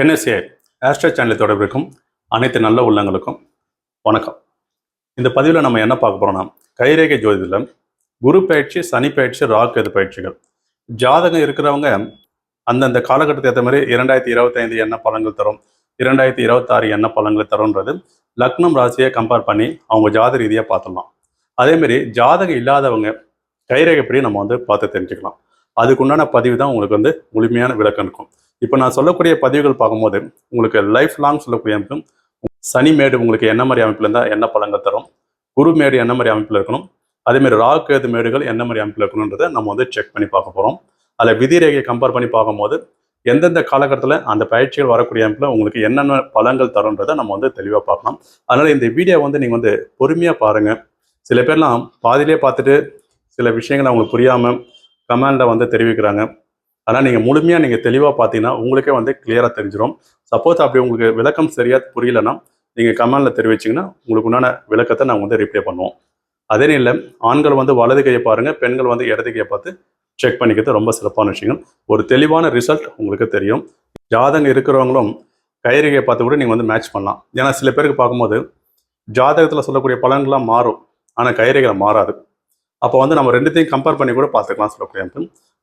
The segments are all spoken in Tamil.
என்எஸ்ஏ ஆஸ்ட்ரோ சேனலை தொடர்பிருக்கும் அனைத்து நல்ல உள்ளங்களுக்கும் வணக்கம். இந்த பதிவில் நம்ம என்ன பார்க்க போகிறோம்னா கைரேகை ஜோதிடத்தில் குரு பயிற்சி சனி பயிற்சி ராகு எது பயிற்சிகள். ஜாதகம் இருக்கிறவங்க அந்தந்த காலகட்டத்தை ஏற்ற மாதிரி இரண்டாயிரத்தி இருபத்தைந்து என்ன பலன்கள் தரும் இரண்டாயிரத்தி இருபத்தாறு என்ன பலன்கள் தரும்ன்றது லக்னம் ராசியை கம்பேர் பண்ணி அவங்க ஜாத ரீதியாக பார்த்துடலாம். அதேமாரி ஜாதகம் இல்லாதவங்க கைரேகைப்படி நம்ம வந்து பார்த்து தெரிஞ்சுக்கலாம். அதுக்குண்டான பதிவு தான் உங்களுக்கு வந்து முழுமையான விளக்கம் இருக்கும். இப்போ நான் சொல்லக்கூடிய பதிவுகள் பார்க்கும்போது உங்களுக்கு லைஃப் லாங் சொல்லக்கூடிய அமைப்பு சனி மேடு உங்களுக்கு என்ன மாதிரி அமைப்பில் இருந்தால் என்ன பழங்கள் தரும் குரு மேடு என்ன மாதிரி அமைப்பில் இருக்கணும் அதேமாதிரி ராக் கேது மேடுகள் என்ன மாதிரி அமைப்பில் இருக்கணுன்றதை நம்ம வந்து செக் பண்ணி பார்க்க போகிறோம் அதில் விதி ரேகையை கம்பேர் பண்ணி பார்க்கும்போது எந்தெந்த காலகட்டத்தில் அந்த பயிற்சிகள் வரக்கூடிய அமைப்பில் உங்களுக்கு என்னென்ன பழங்கள் தரும்ன்றதை நம்ம வந்து தெளிவாக பார்க்கலாம். அதனால் இந்த வீடியோ வந்து நீங்கள் வந்து பொறுமையாக பாருங்கள் சில பேர்லாம் பாதியிலே பார்த்துட்டு சில விஷயங்கள் அவங்களுக்கு புரியாமல் கமெண்டில் வந்து தெரிவிக்கிறாங்க. ஆனால் நீங்கள் முழுமையாக நீங்கள் தெளிவாக பார்த்தீங்கன்னா உங்களுக்கே வந்து கிளியராக தெரிஞ்சிடும் சப்போஸ் அப்படி உங்களுக்கு விளக்கம் சரியாக புரியலன்னா நீங்கள் கமெண்டில் தெரிவிச்சிங்கன்னா உங்களுக்கு உண்டான விளக்கத்தை நாங்கள் வந்து ரிப்ளை பண்ணுவோம். அதே இல்லை ஆண்கள் வந்து வலது கையை பாருங்கள் பெண்கள் வந்து இடது கையை பார்த்து செக் பண்ணிக்கிறது ரொம்ப சிறப்பான விஷயங்கள். ஒரு தெளிவான ரிசல்ட் உங்களுக்கு தெரியும். ஜாதகம் இருக்கிறவங்களும் கைரேகையை பார்த்து கூட நீங்கள் வந்து மேட்ச் பண்ணலாம். ஏன்னா சில பேருக்கு பார்க்கும்போது ஜாதகத்தில் சொல்லக்கூடிய பலன்கள்லாம் மாறும். ஆனால் கைரேகையில் மாறாது. அப்போ வந்து நம்ம ரெண்டுத்தையும் கம்பேர் பண்ணி கூட பார்த்துக்கலாம் சொல்லக்கூடிய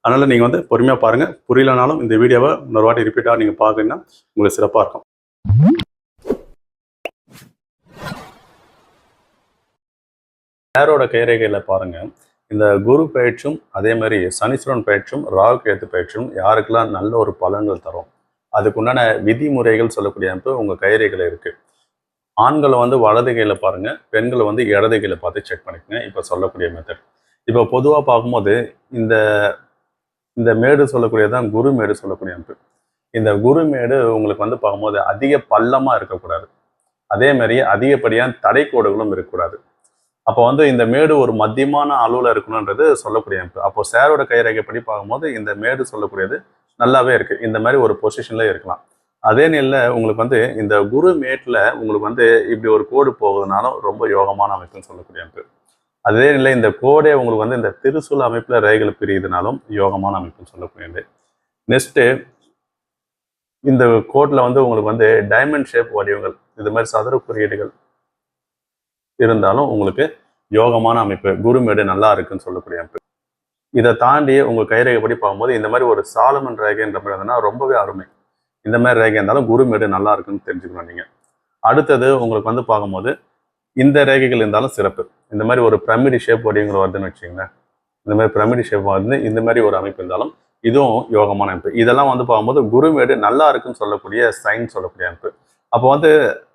அதனால் நீங்கள் வந்து பொறுமையாக பாருங்கள் புரியலனாலும் இந்த வீடியோவை இன்னொரு வாட்டி ரிப்பீட்டாக நீங்கள் பார்க்குறீங்கன்னா உங்களுக்கு சிறப்பாக இருக்கும். நேரோட கைரேகையில் பாருங்கள் இந்த குரு பயிற்சியும் அதே மாதிரி சனீஸ்வரன் பயிற்சியும் ராகு கேத்து பயிற்சியும் யாருக்கெல்லாம் நல்ல ஒரு பலன்கள் தரும்? அதுக்குண்டான விதிமுறைகள் சொல்லக்கூடிய அமைப்பு உங்கள் கைரேகையில் இருக்குது ஆண்களை வந்து வலது கையில் பாருங்கள் பெண்களை வந்து இடது கையில் பார்த்து செக் பண்ணிக்கோங்க. இப்போ சொல்லக்கூடிய மெத்தட் இப்போ பொதுவாக பார்க்கும்போது இந்த இந்த மேடு சொல்லக்கூடியதான் குரு மேடு சொல்லக்கூடிய அமைப்பு இந்த குரு மேடு உங்களுக்கு வந்து பார்க்கும்போது அதிக பள்ளமாக இருக்கக்கூடாது. அதே மாதிரி அதிகப்படியான தடைக்கோடுகளும் இருக்கக்கூடாது. அப்போ வந்து இந்த மேடு ஒரு மத்தியமான அளவில் இருக்கணுன்றது சொல்லக்கூடிய அமைப்பு அப்போ சேரோட கைரேகைப்படி பார்க்கும்போது இந்த மேடு சொல்லக்கூடியது நல்லாவே இருக்கு. இந்த மாதிரி ஒரு பொசிஷன்ல இருக்கலாம். அதே நிலையில் உங்களுக்கு வந்து இந்த குரு மேட்டில் உங்களுக்கு வந்து இப்படி ஒரு கோடு போகுதுனாலும் ரொம்ப யோகமான அமைப்புன்னு சொல்லக்கூடிய அமைப்பு அதே இல்லை இந்த கோடே உங்களுக்கு வந்து இந்த திருசூல் அமைப்பில் ரேகைகள் பிரியுதுனாலும் யோகமான அமைப்புன்னு சொல்லக்கூடியது. நெக்ஸ்ட்டு இந்த கோட்டில் வந்து உங்களுக்கு வந்து டைமண்ட் ஷேப் வடிவங்கள் இது மாதிரி சதுர குறியீடுகள் இருந்தாலும் உங்களுக்கு யோகமான அமைப்பு குருமேடு நல்லா இருக்குன்னு சொல்லக்கூடிய அமைப்பு. இதை தாண்டி உங்கள் கைரேகைப்படி பார்க்கும்போது இந்த மாதிரி ஒரு சாலமன் ரேகைன்ற மாதிரி இருந்ததுன்னா ரொம்பவே அருமை. இந்த மாதிரி ரேகை இருந்தாலும் குருமேடு நல்லா இருக்குன்னு தெரிஞ்சுக்கணும் நீங்கள் அடுத்தது உங்களுக்கு வந்து பார்க்கும்போது இந்த ரேகைகள் இருந்தாலும் சிறப்பு. இந்த மாதிரி ஒரு பிரமிடு ஷேப் வடிவங்கள் வருதுன்னு வச்சுக்கோங்களேன். இந்த மாதிரி பிரமிடு ஷேப் வந்து இந்த மாதிரி ஒரு அமைப்பு இருந்தாலும் இதுவும் யோகமான அமைப்பு. இதெல்லாம் வந்து பார்க்கும்போது குருமேடு நல்லா இருக்குன்னு சொல்லக்கூடிய சைன் சொல்லக்கூடிய அமைப்பு. அப்போ வந்து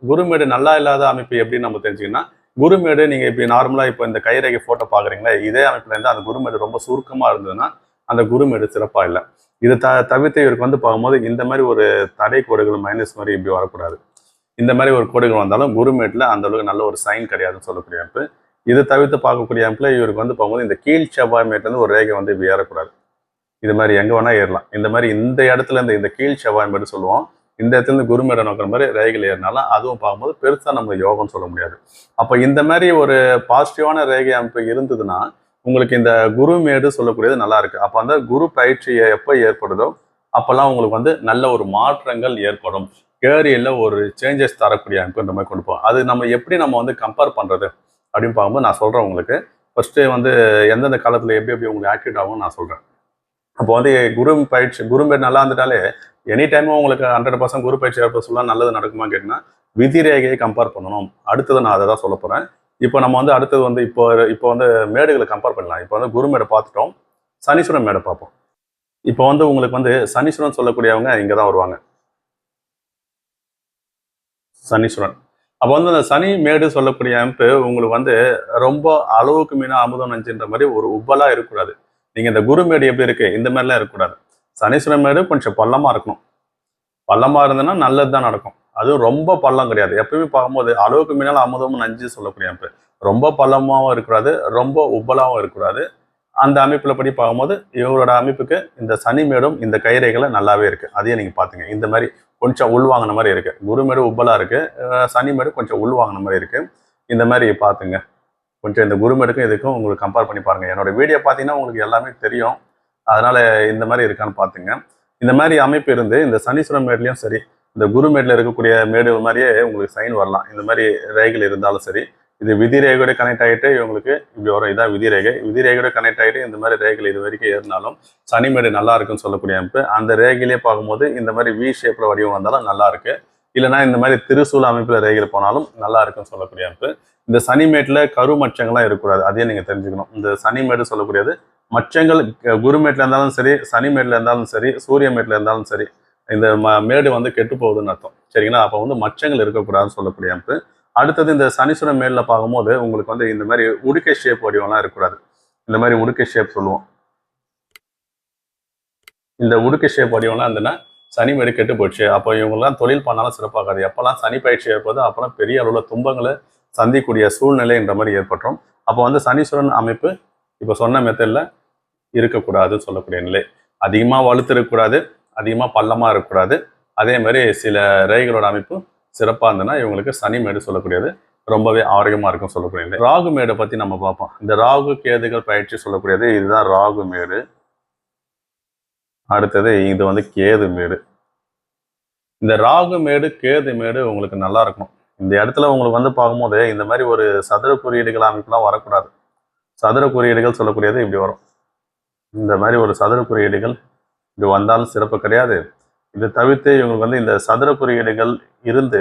குருமேடு நல்லா இல்லாத அமைப்பு எப்படின்னு நம்ம தெரிஞ்சுக்கன்னா குருமேடு நீங்கள் இப்போ நார்மலாக இப்போ இந்த கைரேகை ஃபோட்டோ பார்க்குறீங்களா இதே அமைப்பில் இருந்து அந்த குருமேடு ரொம்ப சுருக்கமாக இருந்ததுன்னா அந்த குருமேடு சிறப்பாக இல்லை. இது த தவிர்த்து இவருக்கு வந்து பார்க்கும்போது இந்த மாதிரி ஒரு தடை கோடுகள் மைனஸ் மாதிரி இப்படி வரக்கூடாது. இந்த மாதிரி ஒரு கோடுகள் வந்தாலும் குருமேட்டில் அந்த அளவுக்கு நல்ல ஒரு சைன் கிடையாதுன்னு சொல்லக்கூடிய அமைப்பு. இது தவிர்த்து பார்க்கக்கூடிய அமைப்புல இவருக்கு வந்து போகும்போது இந்த கீழ் செவ்வாய் மேட்லேருந்து ஒரு ரேகை வந்து இப்படி ஏறக்கூடாது. இது மாதிரி எங்கே வேணால் ஏறலாம். இந்த மாதிரி இந்த இடத்துல இருந்து இந்த கீழ் செவ்வாய் மேடு சொல்லுவோம். இந்த இடத்துலேருந்து குரு குருமேடை நோக்கிற மாதிரி ரேகைகள் ஏறினாலும் அதுவும் பார்க்கும்போது பெருசாக நம்ம யோகம் சொல்ல முடியாது. அப்போ இந்த மாதிரி ஒரு பாசிட்டிவான ரேகை அமைப்பு இருந்ததுன்னா உங்களுக்கு இந்த குரு மேடு சொல்லக்கூடியது நல்லா இருக்கு. அப்போ அந்த குரு பயிற்சி எப்போ ஏற்படுதோ அப்போல்லாம் உங்களுக்கு வந்து நல்ல ஒரு மாற்றங்கள் ஏற்படும். கேரியரில் ஒரு சேஞ்சஸ் தரக்கூடிய அமைப்புன்ற மாதிரி கொண்டு அது நம்ம எப்படி நம்ம வந்து கம்பேர் பண்ணுறது அப்படின்னு பார்க்கும்போது நான் சொல்கிறேன் உங்களுக்கு. ஃபஸ்ட்டு வந்து எந்தெந்த காலத்தில் எப்படி எப்படி உங்களுக்கு ஆக்டிவேட் ஆகும் நான் சொல்கிறேன் அப்போ வந்து குரு பயிற்சி குரு நல்லா இருந்துட்டாலே எனி டைமும் உங்களுக்கு ஹண்ட்ரட் பர்சன்ட் குரு பயிற்சி ஏற்பட சொல்ல நல்லது நடக்குமா கேட்டிங்கன்னா விதி ரேகையை கம்பேர் பண்ணணும். அடுத்தது நான் அதை தான் சொல்ல போகிறேன் இப்போ நம்ம வந்து அடுத்தது வந்து இப்போ இப்போ வந்து மேடுகளை கம்பேர் பண்ணலாம். இப்போ வந்து குரு மேடை பார்த்துட்டோம். சனீஸ்வரன் மேடை பார்ப்போம். இப்போ வந்து உங்களுக்கு வந்து சனீஸ்வரன் சொல்லக்கூடியவங்க இங்கே தான் வருவாங்க. சனீஸ்வரன். அப்போ வந்து அந்த சனி மேடு சொல்லக்கூடிய அமைப்பு உங்களுக்கு வந்து ரொம்ப அளவுக்கு மீனா அமுதம் நஞ்சுன்ற மாதிரி ஒரு உப்பலா இருக்கக்கூடாது. நீங்க இந்த குரு மேடு எப்படி இருக்கு? இந்த மாதிரிலாம் இருக்கக்கூடாது. சனீஸ்வரன் மேடு கொஞ்சம் பள்ளமா இருக்கணும். பள்ளமா இருந்ததுன்னா நல்லது தான் நடக்கும். அதுவும் ரொம்ப பள்ளம் கிடையாது. எப்பயுமே பார்க்கும்போது அளவுக்கு மீனால் அமுதமும் நஞ்சு சொல்லக்கூடிய அமைப்பு ரொம்ப பள்ளமாகவும் இருக்கக்கூடாது ரொம்ப உப்பலாகவும் இருக்கக்கூடாது. அந்த அமைப்பில் படி பார்க்கும்போது இவரோட அமைப்புக்கு இந்த சனி மேடும் இந்த கைரேகளை நல்லாவே இருக்கு. அதையும் நீங்கள் பார்த்துங்க. இந்த மாதிரி கொஞ்சம் உள்வாங்கின மாதிரி இருக்கு. குருமேடு உப்பலா இருக்கு. சனி மேடு கொஞ்சம் உள்வாங்கின மாதிரி இருக்கு. இந்த மாதிரி பாத்துங்க. கொஞ்சம் இந்த குருமேடுக்கும் இதுக்கும் உங்களுக்கு கம்பேர் பண்ணி பாருங்க. என்னோட வீடியோ பார்த்தீங்கன்னா உங்களுக்கு எல்லாமே தெரியும். அதனால இந்த மாதிரி இருக்கான்னு பாத்துங்க. இந்த மாதிரி அமைப்பு இருந்து இந்த சனீஸ்வரன் மேட்லயும் சரி இந்த குருமேட்ல இருக்கக்கூடிய மேடு மாதிரியே உங்களுக்கு சைன் வரலாம். இந்த மாதிரி ரேகைகள் இருந்தாலும் சரி இது விதி ரேகையோட கனெக்ட் ஆகிட்டு இவங்களுக்கு இப்படி வரும். இதான் விதி ரேகை விதி ரேகையோட கனெக்ட் ஆகிட்டு இந்த மாதிரி ரேகைகள் இது வரைக்கும் ஏறினாலும் சனிமேடு நல்லா இருக்குன்னு சொல்லக்கூடிய அமைப்பு. அந்த ரேகையிலே பார்க்கும்போது இந்த மாதிரி வி ஷேப்பில் வடிவம் வந்தாலும் நல்லா இருக்கு. இல்லைன்னா இந்த மாதிரி திருசூல அமைப்பில் ரேகையில் போனாலும் நல்லா இருக்குன்னு சொல்லக்கூடிய அமைப்பு. இந்த சனிமேட்டில் கரு மச்சங்கள்லாம் இருக்கக்கூடாது. அதையும் நீங்கள் தெரிஞ்சுக்கணும். இந்த சனிமேடு சொல்லக்கூடியது மச்சங்கள் குருமேட்டில் இருந்தாலும் சரி சனிமேட்டில் இருந்தாலும் சரி சூரியமேட்டில் இருந்தாலும் சரி இந்த ம- மேடு வந்து கெட்டு போகுதுன்னு அர்த்தம். சரிங்களா? அப்போ வந்து மச்சங்கள் இருக்கக்கூடாதுன்னு சொல்லக்கூடிய அமைப்பு. அடுத்தது இந்த சனீஸ்வரன் மேல பார்க்கும்போது உங்களுக்கு வந்து இந்த மாதிரி உடுக்கை ஷேப் வடிவம்லாம் இருக்கக்கூடாது. இந்த மாதிரி உடுக்கை ஷேப் சொல்லுவோம். இந்த உடுக்கை ஷேப் வடிவம்லாம் இருந்ததுன்னா சனி மேடு கெட்டு போச்சு அப்போ இவங்கெல்லாம் தொழில் பண்ணாலும் சிறப்பாகாது. எப்போல்லாம் சனி பயிற்சி ஏற்படுதோ அப்போலாம் பெரிய அளவில் துன்பங்களை சந்திக்கூடிய சூழ்நிலைன்ற மாதிரி ஏற்பட்டுரும். அப்போ வந்து சனீஸ்வரன் அமைப்பு இப்போ சொன்ன மெத்தடில் இருக்கக்கூடாதுன்னு சொல்லக்கூடிய நிலை. அதிகமாக வலுத்து இருக்கக்கூடாது அதிகமாக பள்ளமாக இருக்கக்கூடாது. அதே மாதிரி சில ரேகைகளோட அமைப்பு சிறப்பாக இருந்ததுன்னா இவங்களுக்கு சனி மேடு சொல்லக்கூடியது ரொம்பவே ஆரோக்கியமாக இருக்கும் சொல்லக்கூடியது. ராகு மேடை பற்றி நம்ம பார்ப்போம். இந்த ராகு கேதுகள் பயிற்சி சொல்லக்கூடியது இதுதான் ராகு மேடு. அடுத்தது இது வந்து கேது மேடு. இந்த ராகு மேடு கேது மேடு உங்களுக்கு நல்லா இருக்கணும். இந்த இடத்துல உங்களுக்கு வந்து பார்க்கும்போது இந்த மாதிரி ஒரு சதுர குறியீடுகள் அமைப்புலாம் வரக்கூடாது. சதுர குறியீடுகள் சொல்லக்கூடியது இப்படி வரும். இந்த மாதிரி ஒரு சதுர குறியீடுகள் இப்படி வந்தாலும் சிறப்பு கிடையாது. இதை தவிர்த்து இவங்களுக்கு வந்து இந்த சதுர குறியீடுகள் இருந்து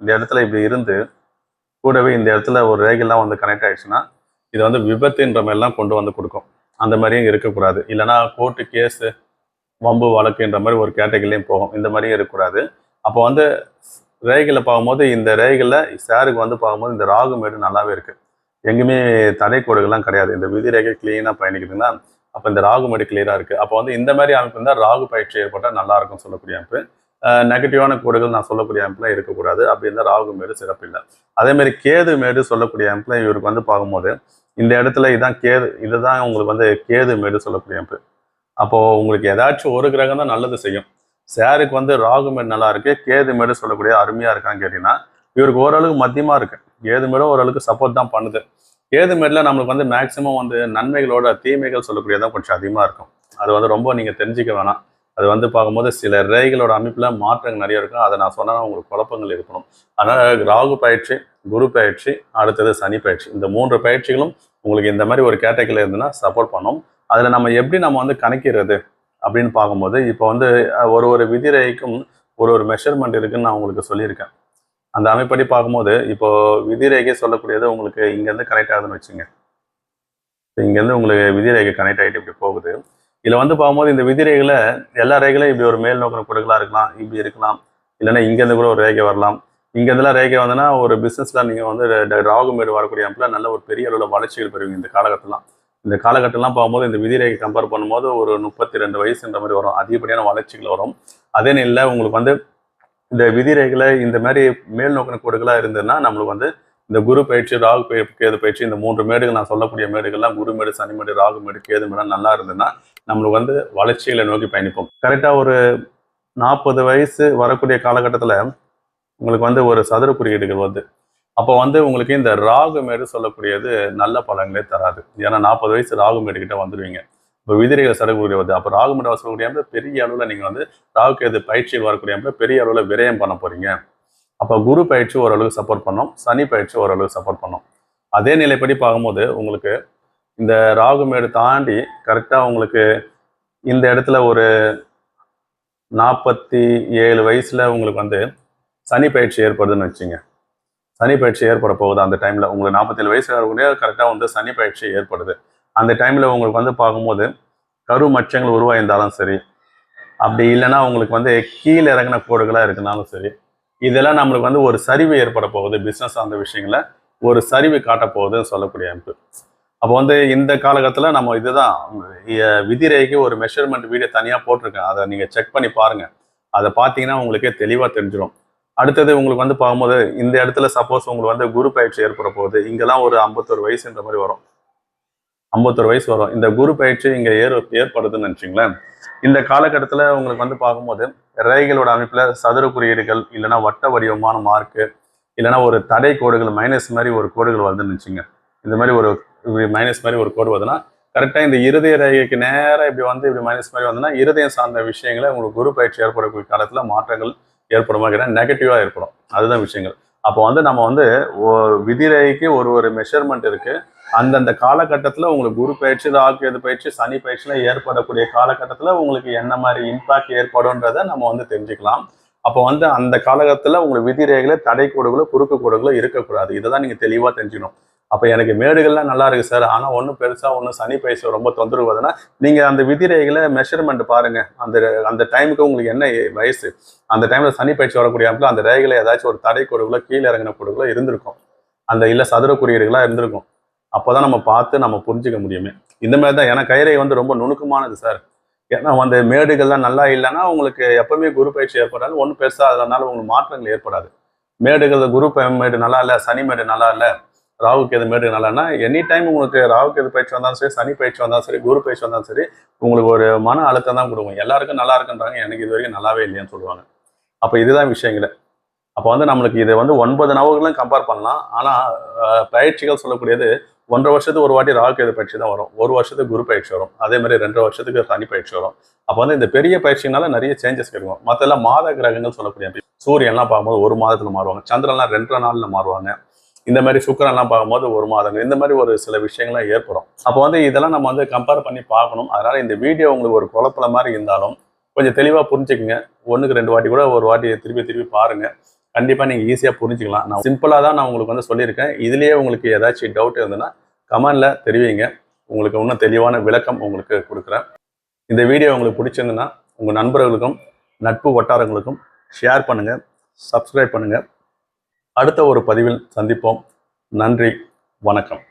இந்த இடத்துல இப்படி இருந்து கூடவே இந்த இடத்துல ஒரு ரேகெல்லாம் வந்து கனெக்ட் ஆயிடுச்சுன்னா இது வந்து விபத்துன்ற மாதிரிலாம் கொண்டு வந்து கொடுக்கும். அந்த மாதிரியும் இருக்கக்கூடாது. இல்லைன்னா கோர்ட்டு கேஸு வம்பு வழக்குன்ற மாதிரி ஒரு கேட்டகரிலையும் போகும். இந்த மாதிரியும் இருக்கக்கூடாது. அப்போ வந்து ரேகில் பார்க்கும்போது இந்த ரேகில் சேருக்கு வந்து பார்க்கும்போது இந்த ராகு மேடு நல்லாவே இருக்குது எங்கேயுமே தடை கோடுகள்லாம் கிடையாது. இந்த விதி ரேகை கிளீனாக பயணிக்குதுன்னா அப்போ இந்த ராகு மேடு கிளியராக இருக்கு. அப்போ வந்து இந்த மாதிரி அமைப்பு இருந்தால் ராகு பயிற்சி ஏற்பட்டால் நல்லா இருக்கும் சொல்லக்கூடிய அமைப்பு. நெகட்டிவான கோடுகள் நான் சொல்லக்கூடிய அமைப்புலாம் இருக்கக்கூடாது. அப்படி இருந்தால் ராகு மேடு சிறப்பு இல்லை. அதே மாதிரி கேது மேடு சொல்லக்கூடிய அமைப்புல இவருக்கு வந்து பார்க்கும்போது இந்த இடத்துல இதான் கேது இதுதான் உங்களுக்கு வந்து கேது மேடு சொல்லக்கூடிய அமைப்பு. அப்போ உங்களுக்கு ஏதாச்சும் ஒரு கிரகம் தான் நல்லது செய்யும். சேருக்கு வந்து ராகு மேடு நல்லா இருக்கு கேது மேடு சொல்லக்கூடிய அருமையா இருக்கான்னு கேட்டிங்கன்னா இவருக்கு ஓரளவுக்கு மத்தியமாக இருக்கு. கேது மேடும் ஓரளவுக்கு சப்போர்ட் தான் பண்ணுது. ஏது மாரில நம்மளுக்கு வந்து மேக்சிமம் வந்து நன்மைகளோட தீமைகள் சொல்லக்கூடியதான் கொஞ்சம் அதிகமாக இருக்கும். அது வந்து ரொம்ப நீங்கள் தெரிஞ்சுக்க வேணாம். அது வந்து பார்க்கும்போது சில ரேகைகளோட அமைப்பில் மாற்றங்கள் நிறைய இருக்கும். அதை நான் சொன்னால் உங்களுக்கு குழப்பங்கள் இருக்கணும் அதனால் ராகு பயிற்சி குரு பயிற்சி அடுத்தது சனி பயிற்சி. இந்த மூன்று பயிற்சிகளும் உங்களுக்கு இந்த மாதிரி ஒரு கேட்டகரியில் இருந்துன்னா சப்போர்ட் பண்ணும். அதில் நம்ம எப்படி நம்ம வந்து கணக்கிறது அப்படின்னு பார்க்கும்போது இப்போ வந்து ஒரு ஒரு விதிரேகைக்கும் ஒரு ஒரு மெஷர்மெண்ட் இருக்குன்னு நான் உங்களுக்கு சொல்லியிருக்கேன். அந்த அமைப்படி பார்க்கும்போது இப்போ விதிரேகை சொல்லக்கூடியது உங்களுக்கு இங்கேருந்து கனெக்ட் ஆகுதுன்னு வச்சுங்க. இங்கேருந்து உங்களுக்கு விதிரேகை கனெக்ட் ஆகிட்டு இப்படி போகுது. இதில் வந்து பார்க்கும்போது இந்த விதிரேகையில் எல்லா ரேகையிலும் இப்படி ஒரு மேல் நோக்கின கொடுக்கலாம் இருக்கலாம் இப்படி இருக்கலாம். இல்லைன்னா இங்கேருந்து கூட ஒரு ரேகை வரலாம். இங்கேருந்துலாம் ரேகை வந்ததுன்னா ஒரு பிஸ்னஸில் நீங்கள் வந்து ராகுமேடு வரக்கூடிய அமைப்பில் நல்ல ஒரு பெரிய அளவில் வளர்ச்சிகள் பெறுவீங்க இந்த காலகட்டம்லாம். இந்த காலகட்டம்லாம் பார்க்கும்போது இந்த விதிரேகை கம்பேர் பண்ணும்போது ஒரு முப்பத்தி ரெண்டு வயசுன்ற மாதிரி வரும். அதிகப்படியான வளர்ச்சிகள் வரும். அதே நிலையில் உங்களுக்கு வந்து இந்த விதிரைகளை இந்த மாதிரி மேல் நோக்கின கோடுகளாக இருந்ததுன்னா நம்மளுக்கு வந்து இந்த குரு பயிற்சி ராகு கேது பயிற்சி இந்த மூன்று மேடுகள் நான் சொல்லக்கூடிய மேடுகள்லாம் குரு மேடு சனி மேடு ராகு மேடு கேது மேடம் நல்லா இருந்ததுன்னா நம்மளுக்கு வந்து வளர்ச்சிகளை நோக்கி பயணிப்போம். கரெக்டாக ஒரு நாற்பது வயசு வரக்கூடிய காலகட்டத்தில் உங்களுக்கு வந்து ஒரு சதுர குறியீடுகள் வருது. அப்போ வந்து உங்களுக்கு இந்த ராகு மேடு சொல்லக்கூடியது நல்ல பலன்களே தராது. ஏன்னா நாற்பது வயசு ராகு மேடு கிட்ட வந்துடுவீங்க இப்போ விதிரைகளை சடக்கூடிய வருது அப்போ ராகு மேடு சொல்லக்கூடிய பெரிய அளவில் நீங்கள் வந்து ராகு கேது பயிற்சியில் வரக்கூடிய பெரிய அளவில் விரயம் பண்ண போறீங்க. அப்போ குரு பயிற்சி ஓரளவுக்கு சப்போர்ட் பண்ணோம் சனி பயிற்சி ஓரளவுக்கு சப்போர்ட் பண்ணோம். அதே நிலைப்படி பார்க்கும்போது உங்களுக்கு இந்த ராகு மேடு தாண்டி கரெக்டாக உங்களுக்கு இந்த இடத்துல ஒரு நாற்பத்தி ஏழு வயசுல உங்களுக்கு வந்து சனி பயிற்சி ஏற்படுதுன்னு வச்சுங்க. சனி பயிற்சி ஏற்பட போகுது அந்த டைமில் உங்களுக்கு நாற்பத்தேழு வயசு வரக்கூடிய கரெக்டாக வந்து சனி பயிற்சி ஏற்படுது. அந்த டைமில் உங்களுக்கு வந்து பார்க்கும்போது கரு மச்சங்கள் உருவாயிருந்தாலும் சரி அப்படி இல்லைன்னா உங்களுக்கு வந்து கீழே இறங்கின கோடுகளாக இருக்குனாலும் சரி இதெல்லாம் நம்மளுக்கு வந்து ஒரு சரிவு ஏற்பட போகுது பிஸ்னஸ் அந்த விஷயங்கள ஒரு சரிவு காட்ட போகுதுன்னு சொல்லக்கூடிய அமைப்பு. அப்போ வந்து இந்த காலகட்டத்தில் நம்ம இதுதான் இ- ஒரு மெஷர்மெண்ட் வீடியோ தனியாக போட்டிருக்கேன். அதை நீங்கள் செக் பண்ணி பாருங்கள் அதை பார்த்தீங்கன்னா உங்களுக்கே தெளிவாக தெரிஞ்சிடும் அடுத்தது உங்களுக்கு வந்து பார்க்கும்போது இந்த இடத்துல சப்போஸ் உங்களுக்கு வந்து குரு பயிற்சி ஏற்பட போகுது. இங்கெல்லாம் ஒரு ஐம்பத்தொரு வயசுன்ற மாதிரி வரும். ஐம்பத்தொரு வயசு வரும். இந்த குரு பயிற்சி இங்கே ஏற் ஏற்படுதுன்னு நினச்சிங்களேன். இந்த காலகட்டத்தில் உங்களுக்கு வந்து பார்க்கும்போது ரேகைகளோட அமைப்பில் சதுர குறியீடுகள் இல்லைன்னா வட்ட வடிவமான மார்க்கு இல்லைன்னா ஒரு தடை கோடுகள் மைனஸ் மாதிரி ஒரு கோடுகள் வருதுன்னு வச்சுங்க இந்த மாதிரி ஒரு மைனஸ் மாதிரி ஒரு கோடு வருதுன்னா கரெக்டாக இந்த இருதய ரேகைக்கு நேராக இப்படி வந்து இப்படி மைனஸ் மாதிரி வந்ததுன்னா இருதயம் சார்ந்த விஷயங்களை உங்களுக்கு குரு பயிற்சி ஏற்படக்கூடிய காலத்தில் மாற்றங்கள் ஏற்படுமா கேட்டால் நெகட்டிவாக ஏற்படும். அதுதான் விஷயங்கள். அப்போ வந்து நம்ம வந்து விதிரேகைக்கு ஒரு ஒரு மெஷர்மெண்ட் இருக்குது அந்தந்த காலகட்டத்தில் உங்களுக்கு குரு பயிற்சி ராகு பயிற்சி சனி பயிற்சியெலாம் ஏற்படக்கூடிய காலகட்டத்தில் உங்களுக்கு என்ன மாதிரி இம்பாக்ட் ஏற்படும்ன்றதை நம்ம வந்து தெரிஞ்சுக்கலாம். அப்போ வந்து அந்த காலகட்டத்தில் உங்களுக்கு விதிரேகளை தடை கோடுகளோ குறுக்கு கோடுகளோ இருக்கக்கூடாது. இதை தான் நீங்கள் தெளிவாக தெரிஞ்சுக்கணும். அப்போ எனக்கு மேடுகள்லாம் நல்லா இருக்கு சார். ஆனால் ஒன்றும் பெருசாக ஒன்றும் சனி பயிற்சி ரொம்ப தொந்தரவு வருதுன்னா நீங்கள் அந்த விதிரேகளை மெஷர்மெண்ட் பாருங்கள் அந்த அந்த டைமுக்கு உங்களுக்கு என்ன வயசு? அந்த டைமில் சனி பயிற்சி வரக்கூடிய அந்த ரேகளை ஏதாச்சும் ஒரு தடை கோடுகளோ கீழே இறங்கின கோடுகளோ இருந்திருக்கும். அந்த இல்லை சதுர குறியீடுகளாக இருந்திருக்கும். அப்போ தான் நம்ம பார்த்து நம்ம புரிஞ்சுக்க முடியுமே. இந்த மாதிரி தான் ஏன்னா கயிறை வந்து ரொம்ப நுணுக்கமானது சார். ஏன்னா அந்த மேடுகள்லாம் நல்லா இல்லைன்னா உங்களுக்கு எப்பவுமே குரு பயிற்சி ஏற்படாது ஒன்றும் பெருசாக அதனால உங்களுக்கு மாற்றங்கள் ஏற்படாது. மேடுகள் குரு மேடு நல்லா இல்லை சனி மேடு நல்லா இல்லை ராகுக்கு எது மேடு நல்லான்னா எனி டைம் உங்களுக்கு ராகுக்கு எது பயிற்சி வந்தாலும் சரி சனி பயிற்சி வந்தாலும் சரி குரு பயிற்சி வந்தாலும் சரி உங்களுக்கு ஒரு மன அழுத்தம் தான் கொடுக்கும். எல்லாருக்கும் நல்லா இருக்குன்றாங்க எனக்கு இது வரைக்கும் நல்லாவே இல்லைன்னு சொல்லுவாங்க. அப்போ இதுதான் விஷயங்கள. அப்போ வந்து நம்மளுக்கு இதை வந்து ஒன்பது நவர்களும் கம்பேர் பண்ணலாம். ஆனால் பயிற்சிகள் சொல்லக்கூடியது ஒன்றரை வருஷத்துக்கு ஒரு வாட்டி ராகு எது பயிற்சி தான் வரும். ஒரு வருஷத்துக்கு குரு பயிற்சி வரும். அதே மாதிரி ரெண்டரை வருஷத்துக்கு சனி பயிற்சி வரும். அப்போ வந்து இந்த பெரிய பயிற்சினால நிறைய சேஞ்சஸ் இருக்கும் மற்றெல்லாம் மாத கிரகங்கள் சொல்லக்கூடிய சூரியன்லாம் பார்க்கும்போது ஒரு மாதத்துல மாறுவாங்க. சந்திரன்லாம் ரெண்டரை நாளில் மாறுவாங்க. இந்த மாதிரி சுக்கரன்லாம் பார்க்கும்போது ஒரு மாதங்கள். இந்த மாதிரி ஒரு சில விஷயங்கள்லாம் ஏற்படும். அப்போ வந்து இதெல்லாம் நம்ம வந்து கம்பேர் பண்ணி பார்க்கணும். அதனால இந்த வீடியோ உங்களுக்கு ஒரு குழப்பல மாதிரி இருந்தாலும் கொஞ்சம் தெளிவாக புரிஞ்சுக்குங்க. ஒன்றுக்கு ரெண்டு வாட்டி கூட ஒரு வாட்டி திருப்பி திருப்பி பாருங்கள் கண்டிப்பாக நீங்கள் ஈஸியாக புரிஞ்சுக்கலாம். நான் சிம்பிளாக தான் நான் உங்களுக்கு வந்து சொல்லியிருக்கேன். இதுலேயே உங்களுக்கு ஏதாச்சும் டவுட் இருந்ததுன்னா கமெண்டில் தெரிவிங்க. உங்களுக்கு இன்னும் தெளிவான விளக்கம் உங்களுக்கு கொடுக்குறேன். இந்த வீடியோ உங்களுக்கு பிடிச்சிருந்துன்னா உங்கள் நண்பர்களுக்கும் நட்பு வட்டாரங்களுக்கும் ஷேர் பண்ணுங்கள் சப்ஸ்கிரைப் பண்ணுங்கள் அடுத்த ஒரு பதிவில் சந்திப்போம். நன்றி வணக்கம்.